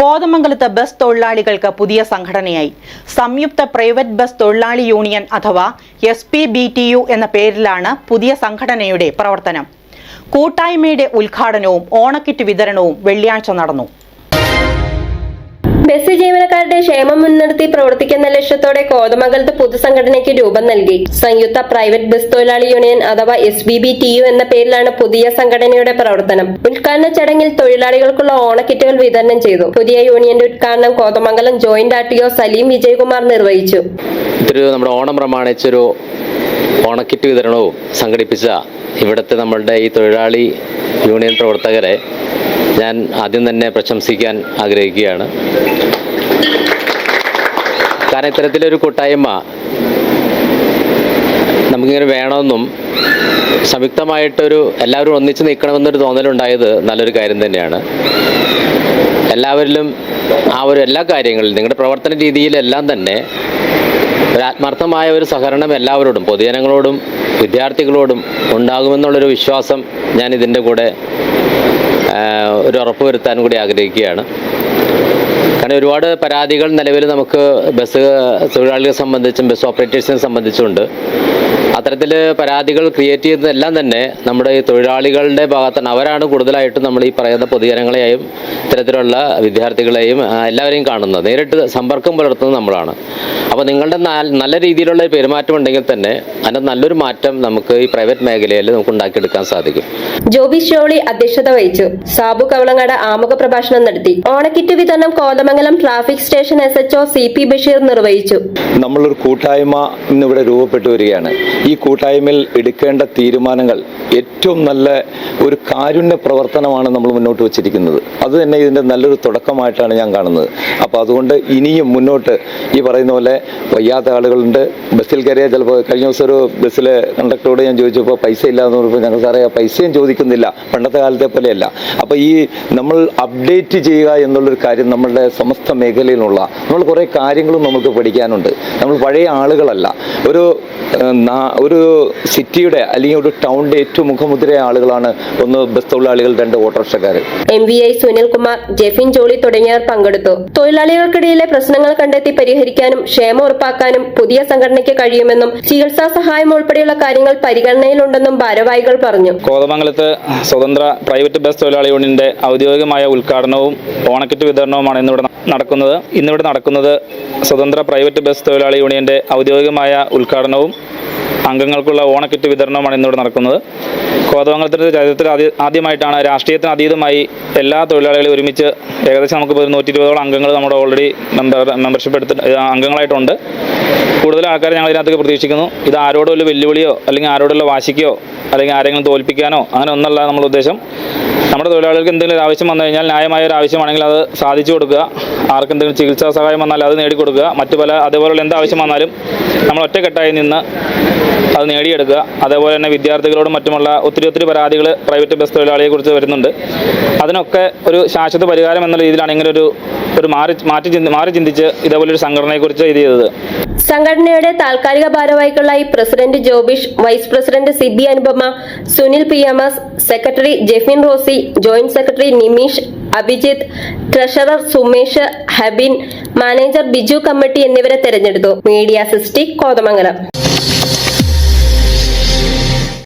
കോതമംഗലത്ത് ബസ് തൊഴിലാളികൾക്ക് പുതിയ സംഘടനയായി. സംയുക്ത പ്രൈവറ്റ് ബസ് തൊഴിലാളി യൂണിയൻ അഥവാ S P B T U എന്ന പേരിലാണ് പുതിയ സംഘടനയുടെ പ്രവർത്തനം. കൂട്ടായ്മയുടെ ഉദ്ഘാടനവും ഓണക്കിറ്റ് വിതരണവും വെള്ളിയാഴ്ച നടന്നു. ബസ് ജീവനക്കാരുടെ ക്ഷേമം മുൻനിർത്തി പ്രവർത്തിക്കുന്ന ലക്ഷ്യത്തോടെ കോതമംഗലത്ത് പൊതുസംഘടനയ്ക്ക് രൂപം നൽകി. സംയുക്ത പ്രൈവറ്റ് ബസ് തൊഴിലാളി യൂണിയൻ അഥവാ S B B T U എന്ന പേരിലാണ് പുതിയ സംഘടനയുടെ പ്രവർത്തനം. ഉദ്ഘാടന ചടങ്ങിൽ തൊഴിലാളികൾക്കുള്ള ഓണക്കിറ്റുകൾ വിതരണം ചെയ്തു. പുതിയ യൂണിയന്റെ ഉദ്ഘാടനം Kothamangalam joint R T O Saleem Vijayakumar നിർവഹിച്ചു. നമ്മുടെ ഓണം പ്രമാണിച്ചൊരു ഓണക്കിറ്റ് വിതരണവും സംഘടിപ്പിച്ച ഇവിടുത്തെ നമ്മളുടെ ഈ തൊഴിലാളി യൂണിയൻ പ്രവർത്തകരെ ഞാൻ ആദ്യം തന്നെ പ്രശംസിക്കാൻ ആഗ്രഹിക്കുകയാണ്. കാരണം ഇത്തരത്തിലൊരു കൂട്ടായ്മ നമുക്കിങ്ങനെ വേണമെന്നും സംയുക്തമായിട്ടൊരു എല്ലാവരും ഒന്നിച്ച് നിൽക്കണമെന്നൊരു തോന്നലുണ്ടായത് നല്ലൊരു കാര്യം തന്നെയാണ്. എല്ലാവരിലും ആ ഒരു എല്ലാ കാര്യങ്ങളിലും നിങ്ങളുടെ പ്രവർത്തന രീതിയിലെല്ലാം തന്നെ ഒരു ആത്മാർത്ഥമായ ഒരു സഹകരണം എല്ലാവരോടും പൊതുജനങ്ങളോടും വിദ്യാർത്ഥികളോടും ഉണ്ടാകുമെന്നുള്ളൊരു വിശ്വാസം ഞാൻ ഇതിന്റെ കൂടെ ഒരു ഉറപ്പ് വരുത്താൻ കൂടി ആഗ്രഹിക്കുകയാണ്. കാരണം ഒരുപാട് പരാതികൾ നിലവിൽ നമുക്ക് ബസ് തൊഴിലാളികളെ സംബന്ധിച്ചും ബസ് ഓപ്പറേറ്റേഴ്സിനെ സംബന്ധിച്ചുണ്ട് അത്തരത്തിൽ പരാതികൾ ക്രിയേറ്റ് ചെയ്യുന്നതെല്ലാം തന്നെ നമ്മുടെ ഈ തൊഴിലാളികളുടെ ഭാഗത്താണ്. അവരാണ് കൂടുതലായിട്ടും നമ്മൾ ഈ പറയുന്ന പൊതുജനങ്ങളെയും ഇത്തരത്തിലുള്ള വിദ്യാർത്ഥികളെയും എല്ലാവരെയും കാണുന്നത്. നേരിട്ട് സമ്പർക്കം പുലർത്തുന്നത് നമ്മളാണ്. അപ്പോൾ നിങ്ങളുടെ നല്ല രീതിയിലുള്ള പെരുമാറ്റം ഉണ്ടെങ്കിൽ തന്നെ അതിന്റെ നല്ലൊരു മാറ്റം നമുക്ക് ഈ പ്രൈവറ്റ് മേഖലയിൽ നമുക്ക് ഉണ്ടാക്കിയെടുക്കാൻ സാധിക്കും. ജോബി ഷോളി അധ്യക്ഷത വഹിച്ചു. സാബു കവളങ്ങാട് ആമുഖ പ്രഭാഷണം നടത്തി. ഓണക്കിറ്റ് വിതരണം Kothamangalam traffic station S H O C P Basheer നിർവഹിച്ചു. നമ്മളൊരു കൂട്ടായ്മ ഇന്നിവിടെ രൂപപ്പെട്ടു വരികയാണ്. ഈ കൂട്ടായ്മയിൽ എടുക്കേണ്ട തീരുമാനങ്ങൾ ഏറ്റവും നല്ല ഒരു കാരുണ്യ പ്രവർത്തനമാണ് നമ്മൾ മുന്നോട്ട് വെച്ചിരിക്കുന്നത്. അത് തന്നെ ഇതിന്റെ നല്ലൊരു തുടക്കമായിട്ടാണ് ഞാൻ കാണുന്നത്. അപ്പോൾ അതുകൊണ്ട് ഇനിയും മുന്നോട്ട് ഈ പറയുന്ന പോലെ വയ്യാത്ത ആളുകളുണ്ട്. ബസ്സിൽ കയറിയാൽ ചിലപ്പോൾ കഴിഞ്ഞ ദിവസം ഒരു ബസ്സിലെ കണ്ടക്ടറോട് ഞാൻ ചോദിച്ചപ്പോൾ പൈസ ഇല്ല എന്ന് പറഞ്ഞപ്പോൾ ഞങ്ങൾ സാറേ പൈസയും ചോദിക്കുന്നില്ല. പണ്ടത്തെ കാലത്തെ പോലെയല്ല. അപ്പോൾ ഈ നമ്മൾ അപ്ഡേറ്റ് ചെയ്യുക എന്നുള്ളൊരു കാര്യം നമ്മളുടെ സമസ്ത മേഖലയിലുള്ള നമ്മൾ കുറേ കാര്യങ്ങളും നമുക്ക് പഠിക്കാനുണ്ട്. നമ്മൾ പഴയ ആളുകളല്ല. ഒരു ഒരു സിറ്റിയുടെ അല്ലെങ്കിൽ ഒരു ടൗണിന്റെ ഏറ്റവും മുഖമുദ്രയായ ആളുകളാണ് ഒന്ന് ബസ് തൊഴിലാളികൾ രണ്ട് ഓട്ടോറിക്ഷക്കാർ M V I Sunilkumar Jefin Jolly തുടങ്ങിയവർ പങ്കെടുത്തു. തൊഴിലാളികൾക്കിടയിലെ പ്രശ്നങ്ങൾ കണ്ടെത്തി പരിഹരിക്കാനും ക്ഷേമം ഉറപ്പാക്കാനും പുതിയ സംഘടനയ്ക്ക് കഴിയുമെന്നും ചികിത്സാ സഹായം ഉൾപ്പെടെയുള്ള കാര്യങ്ങൾ പരിഗണനയിലുണ്ടെന്നും ഭാരവാഹികൾ പറഞ്ഞു. കോതമംഗലത്ത് സ്വതന്ത്ര പ്രൈവറ്റ് ബസ് തൊഴിലാളി യൂണിയന്റെ ഔദ്യോഗികമായ ഉദ്ഘാടനവും ഓണക്കിറ്റ് വിതരണവുമാണ് ഇന്നിവിടെ നടക്കുന്നത്. ഇന്നിവിടെ നടക്കുന്നത് സ്വതന്ത്ര പ്രൈവറ്റ് ബസ് തൊഴിലാളി യൂണിയന്റെ ഔദ്യോഗികമായ ഉദ്ഘാടനവും അംഗങ്ങൾക്കുള്ള ഓണക്കിറ്റ് വിതരണവുമാണ് ഇന്നിവിടെ നടക്കുന്നത്. കോതമംഗലത്തിന്റെ ചരിത്രത്തിൽ ആദ്യ ആദ്യമായിട്ടാണ് രാഷ്ട്രീയത്തിന് അതീതമായി എല്ലാ തൊഴിലാളികളും ഒരുമിച്ച് ഏകദേശം നമുക്ക് ഇപ്പോൾ നൂറ്റി ഇരുപതോളം അംഗങ്ങൾ നമ്മുടെ ഓൾറെഡി മെമ്പർ മെമ്പർഷിപ്പ് എടുത്ത് അംഗങ്ങളായിട്ടുണ്ട്. കൂടുതൽ ആൾക്കാർ ഞങ്ങൾ ഇതിനകത്തേക്ക് പ്രതീക്ഷിക്കുന്നു. ഇത് ആരോടും വലിയ വെല്ലുവിളിയോ അല്ലെങ്കിൽ ആരോടുള്ള വാശിക്കോ അല്ലെങ്കിൽ ആരെങ്കിലും തോൽപ്പിക്കാനോ അങ്ങനെ ഒന്നല്ല നമ്മുടെ ഉദ്ദേശം. നമ്മുടെ തൊഴിലാളികൾക്ക് എന്തെങ്കിലും ഒരു ആവശ്യം വന്നു കഴിഞ്ഞാൽ ന്യായമായ ഒരു ആവശ്യമാണെങ്കിൽ അത് സാധിച്ചു കൊടുക്കുക. ആർക്കെന്തെങ്കിലും ചികിത്സാ സഹായം വന്നാൽ അത് നേടിക്കൊടുക്കുക മറ്റു പല അതേപോലെയുള്ള എന്ത് ആവശ്യം വന്നാലും നമ്മൾ ഒറ്റക്കെട്ടായി നിന്ന് അത് നേടിയെടുക്കുക. അതേപോലെ തന്നെ വിദ്യാർത്ഥികളോടും മറ്റുമുള്ള ഒത്തിരി ഒത്തിരി പരാതികൾ പ്രൈവറ്റ് ബസ് തൊഴിലാളിയെ കുറിച്ച് വരുന്നുണ്ട്. അതിനൊക്കെ ഒരു ശാശ്വത പരിഹാരം എന്ന രീതിയിലാണ് ഇങ്ങനെ ഒരു ഒരു മാറി മാറ്റി ചിന്തി മാറി ചിന്തിച്ച് ഇതേപോലൊരു സംഘടനയെക്കുറിച്ച് ഇത് ചെയ്തത്. സംഘടനയുടെ താൽക്കാലിക ഭാരവാഹികളായി president Jobish vice president Sibi Anupama Sunil P M S secretary Jefin Rosy joint secretary Nimeesh Abhijith treasurer Sumesh Habin manager Biju committee എന്നിവരെ തെരഞ്ഞെടുത്തു. മീഡിയ സിസ്റ്റി കോതമംഗലം.